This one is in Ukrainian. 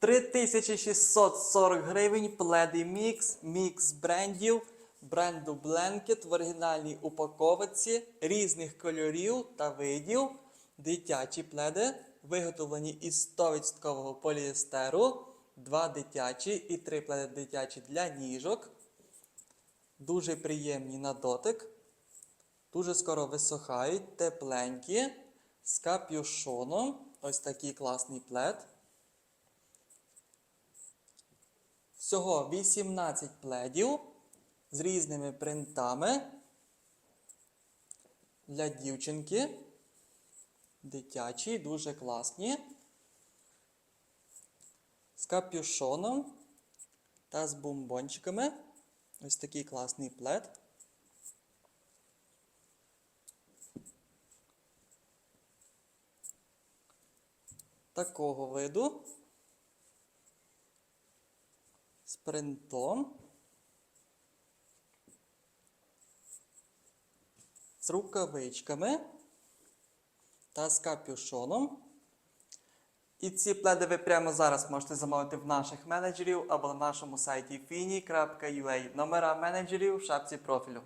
3640 гривень пледи мікс, мікс брендів, бренду Blanket в оригінальній упаковці різних кольорів та видів. Дитячі пледи, виготовлені із 100% поліестеру, два дитячі і три пледи дитячі для ніжок. Дуже приємні на дотик. Дуже скоро висохають, тепленькі, з капюшоном. Ось такий класний плед. Всього 18 пледів з різними принтами для дівчинки. Дитячі, дуже класні. З капюшоном та з бомбончиками. Ось такий класний плед. Такого виду. З принтом. З рукавичками та з капюшоном. І ці пледи ви прямо зараз можете замовити в наших менеджерів або на нашому сайті fini.ua. Номера менеджерів в шапці профілю.